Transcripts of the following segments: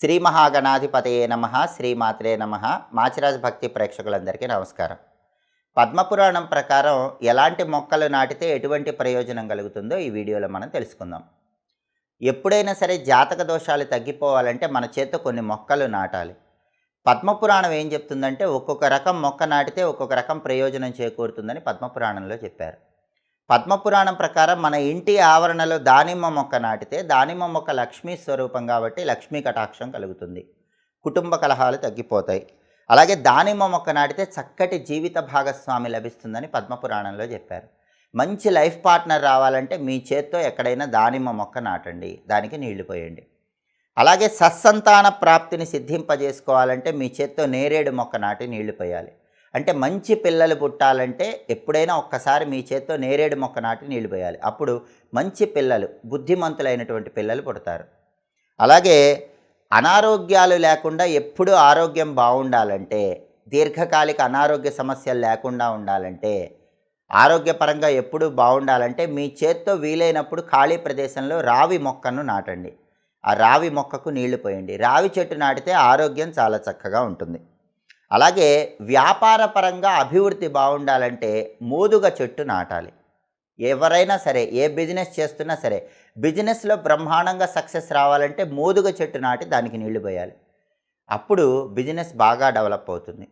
శ్రీ మహాగణాధిపతయే నమ శ్రీమాత్రే నమ. మాచిరాజ్ భక్తి ప్రేక్షకులందరికీ నమస్కారం. పద్మపురాణం ప్రకారం ఎలాంటి మొక్కలు నాటితే ఎటువంటి ప్రయోజనం కలుగుతుందో ఈ వీడియోలో మనం తెలుసుకుందాం. ఎప్పుడైనా సరే జాతక దోషాలు తగ్గిపోవాలంటే మన చేత కొన్ని మొక్కలు నాటాలి. పద్మపురాణం ఏం చెప్తుందంటే ఒక్కొక్క రకం మొక్క నాటితే ఒక్కొక్క రకం ప్రయోజనం చేకూరుతుందని పద్మపురాణంలో చెప్పారు. పద్మపురాణం ప్రకారం మన ఇంటి ఆవరణలో దానిమ్మ మొక్క నాటితే దానిమ్మ మొక్క లక్ష్మీ స్వరూపం కాబట్టి లక్ష్మీ కటాక్షం కలుగుతుంది. కుటుంబ కలహాలు తగ్గిపోతాయి. అలాగే దానిమ్మ మొక్క నాటితే చక్కటి జీవిత భాగస్వామి లభిస్తుందని పద్మపురాణంలో చెప్పారు. మంచి లైఫ్ పార్ట్నర్ రావాలంటే మీ చేత్తో ఎక్కడైనా దానిమ్మ మొక్క నాటండి. దానికి నీళ్ళు పోయండి. అలాగే సత్సంతాన ప్రాప్తిని సిద్ధింపజేసుకోవాలంటే మీ చేత్తో నేరేడు మొక్క నాటి నీళ్ళు పోయాలి. అంటే మంచి పిల్లలు పుట్టాలంటే ఎప్పుడైనా ఒక్కసారి మీ చేత్తో నేరేడు మొక్క నాటి నీళ్ళు పోయాలి. అప్పుడు మంచి పిల్లలు బుద్ధిమంతులైనటువంటి పిల్లలు పుడతారు. అలాగే అనారోగ్యాలు లేకుండా ఎప్పుడూ ఆరోగ్యం బాగుండాలంటే దీర్ఘకాలిక అనారోగ్య సమస్యలు లేకుండా ఉండాలంటే ఆరోగ్యపరంగా ఎప్పుడూ బాగుండాలంటే మీ చేత్తో వీలైనప్పుడు ఖాళీ ప్రదేశంలో రావి మొక్కను నాటండి. ఆ రావి మొక్కకు నీళ్ళు పోయండి. రావి చెట్టు నాటితే ఆరోగ్యం చాలా చక్కగా ఉంటుంది. అలాగే వ్యాపార పరంగా అభివృద్ధి బాగుండాలంటే మోదుగ చెట్టు నాటాలి. ఎవరైనా సరే ఏ బిజినెస్ చేస్తున్నా సరే బిజినెస్లో బ్రహ్మాండంగా సక్సెస్ రావాలంటే మోదుగ చెట్టు నాటి దానికి నీళ్ళు పోయాలి. అప్పుడు బిజినెస్ బాగా డెవలప్ అవుతుంది.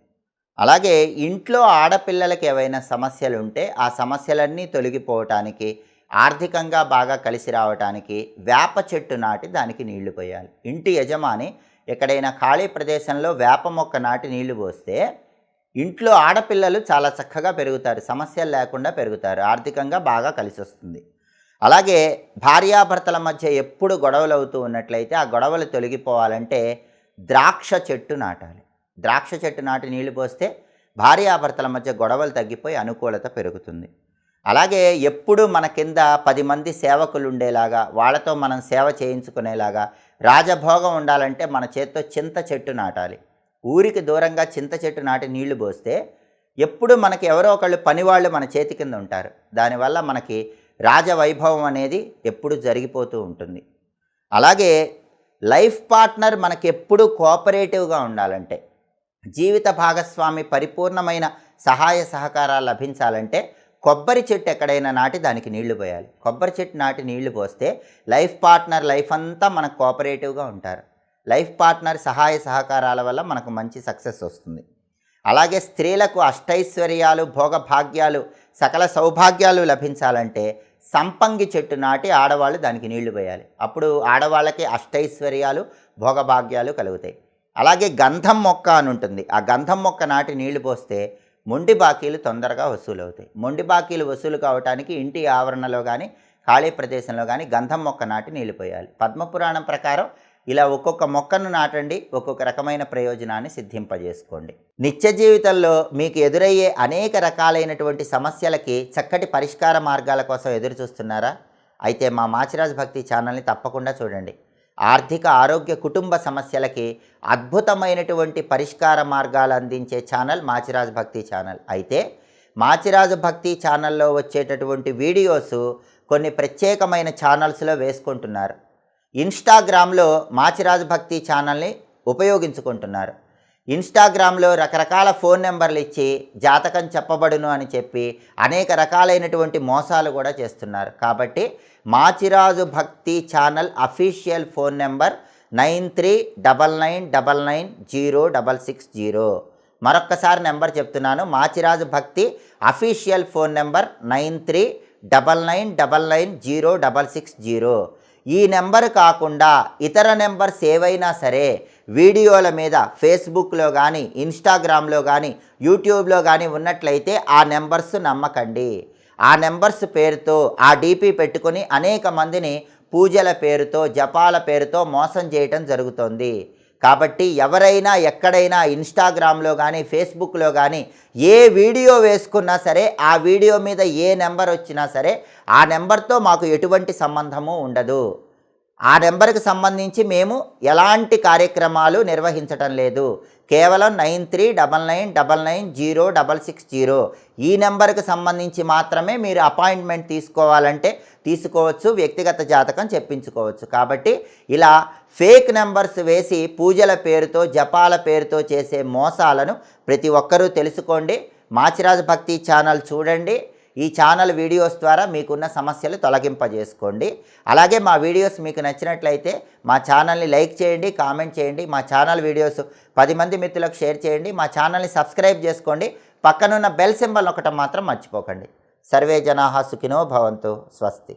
అలాగే ఇంట్లో ఆడపిల్లలకి ఏవైనా సమస్యలు ఉంటే ఆ సమస్యలన్నీ తొలగిపోవటానికి ఆర్థికంగా బాగా కలిసి రావటానికి వేప చెట్టు నాటి దానికి నీళ్ళు పోయాలి. ఇంటి యజమాని ఎక్కడైనా ఖాళీ ప్రదేశంలో వేప మొక్క నాటి నీళ్ళు పోస్తే ఇంట్లో ఆడపిల్లలు చాలా చక్కగా పెరుగుతారు సమస్యలు లేకుండా పెరుగుతారు ఆర్థికంగా బాగా కలిసి వస్తుంది అలాగే భార్యాభర్తల మధ్య ఎప్పుడు గొడవలు అవుతూ ఉన్నట్లయితే ఆ గొడవలు తొలగిపోవాలంటే ద్రాక్ష చెట్టు నాటాలి. ద్రాక్ష చెట్టు నాటి నీళ్ళు పోస్తే భార్యాభర్తల మధ్య గొడవలు తగ్గిపోయి అనుకూలత పెరుగుతుంది. అలాగే ఎప్పుడు మన కింద పది మంది సేవకులు ఉండేలాగా వాళ్ళతో మనం సేవ చేయించుకునేలాగా రాజభోగం ఉండాలంటే మన చేత్తో చింత చెట్టు నాటాలి. ఊరికి దూరంగా చింత చెట్టు నాటి నీళ్ళు పోస్తే ఎప్పుడు మనకి ఎవరో ఒకళ్ళు పనివాళ్ళు మన చేతి కింద ఉంటారు. దానివల్ల మనకి రాజవైభవం అనేది ఎప్పుడు జరిగిపోతూ ఉంటుంది. అలాగే లైఫ్ పార్ట్నర్ మనకి ఎప్పుడు కోఆపరేటివ్గా ఉండాలంటే జీవిత భాగస్వామి పరిపూర్ణమైన సహాయ సహకారాలు లభించాలంటే కొబ్బరి చెట్టు ఎక్కడైనా నాటి దానికి నీళ్ళు పోయాలి. కొబ్బరి చెట్టు నాటి నీళ్ళు పోస్తే లైఫ్ పార్ట్నర్ లైఫ్ అంతా మనకు కోఆపరేటివ్గా ఉంటారు. లైఫ్ పార్ట్నర్ సహాయ సహకారాల వల్ల మనకు మంచి సక్సెస్ వస్తుంది. అలాగే స్త్రీలకు అష్టైశ్వర్యాలు భోగభాగ్యాలు సకల సౌభాగ్యాలు లభించాలంటే సంపంగి చెట్టు నాటి ఆడవాళ్ళు దానికి నీళ్ళు పోయాలి. అప్పుడు ఆడవాళ్ళకి అష్టైశ్వర్యాలు భోగభాగ్యాలు కలుగుతాయి. అలాగే గంధం మొక్క అని ఉంటుంది. ఆ గంధం మొక్క నాటి నీళ్ళు పోస్తే మొండి బాకీలు తొందరగా వసూలవుతాయి. మొండి బాకీలు వసూలు కావడానికి ఇంటి ఆవరణలో కానీ ఖాళీ ప్రదేశంలో కానీ గంధం మొక్క నాటి నిలిపోయాలి. పద్మపురాణం ప్రకారం ఇలా ఒక్కొక్క మొక్కను నాటండి ఒక్కొక్క రకమైన ప్రయోజనాన్ని సిద్ధింపజేసుకోండి. నిత్య జీవితంలో మీకు ఎదురయ్యే అనేక రకాలైనటువంటి సమస్యలకి చక్కటి పరిష్కార మార్గాల కోసం ఎదురు చూస్తున్నారా అయితే మా మాచిరాజ్ భక్తి ఛానల్ని తప్పకుండా చూడండి. ఆర్థిక ఆరోగ్య కుటుంబ సమస్యలకి అద్భుతమైనటువంటి పరిష్కార మార్గాలు అందించే ఛానల్ మాచిరాజ్ భక్తి ఛానల్. అయితే మాచిరాజు భక్తి ఛానల్లో వచ్చేటటువంటి వీడియోస్ కొన్ని ప్రత్యేకమైన ఛానల్స్లో వేసుకుంటున్నారు. ఇన్స్టాగ్రామ్లో మాచిరాజు భక్తి ఛానల్ని ఉపయోగించుకుంటున్నారు. ఇన్స్టాగ్రామ్లో రకరకాల ఫోన్ నెంబర్లు ఇచ్చి జాతకం చెప్పబడును అని చెప్పి అనేక రకాలైనటువంటి మోసాలు కూడా చేస్తున్నారు. కాబట్టి Machiraju Bhakti channel official phone number nine three double nine double nine zero double six zero. మరొక్కసారి నెంబర్ చెప్తున్నాను. Machiraju Bhakti official phone number nine three double nine double nine zero double six zero. ఈ number కాకుండా ఇతర numbers ఏవైనా సరే వీడియోల మీద ఫేస్బుక్లో కానీ ఇన్స్టాగ్రామ్లో కానీ యూట్యూబ్లో కానీ ఉన్నట్లయితే ఆ నెంబర్స్ నమ్మకండి. ఆ నెంబర్స్ పేరుతో ఆ డీపీ పెట్టుకొని అనేక మందిని పూజల పేరుతో జపాల పేరుతో మోసం చేయటం జరుగుతోంది. కాబట్టి ఎవరైనా ఎక్కడైనా ఇన్స్టాగ్రామ్లో కానీ ఫేస్బుక్లో కానీ ఏ వీడియో వేసుకున్నా సరే ఆ వీడియో మీద ఏ నెంబర్ వచ్చినా సరే ఆ నెంబర్తో మాకు ఎటువంటి సంబంధము ఉండదు. ఆ నెంబర్కి సంబంధించి మేము ఎలాంటి కార్యక్రమాలు నిర్వహించటం లేదు. కేవలం nine three double nine double nine zero double six zero ఈ నెంబర్కి సంబంధించి మాత్రమే మీరు అపాయింట్మెంట్ తీసుకోవాలంటే తీసుకోవచ్చు వ్యక్తిగత జాతకం చెప్పించుకోవచ్చు. కాబట్టి ఇలా ఫేక్ నెంబర్స్ వేసి పూజల పేరుతో జపాల పేరుతో చేసే మోసాలను ప్రతి ఒక్కరూ తెలుసుకోండి. మాచిరాజు భక్తి ఛానల్ చూడండి. ఈ ఛానల్ వీడియోస్ ద్వారా మీకున్న సమస్యలు తొలగింపజేసుకోండి. అలాగే మా వీడియోస్ మీకు నచ్చినట్లయితే మా ఛానల్ని లైక్ చేయండి కామెంట్ చేయండి మా ఛానల్ వీడియోస్ పది మంది మిత్రులకు షేర్ చేయండి మా ఛానల్ని సబ్స్క్రైబ్ చేసుకోండి. పక్కనున్న బెల్ సింబల్ ఒకటి మాత్రం మర్చిపోకండి. సర్వే జనాహా సుఖినో భవంతు స్వస్తి.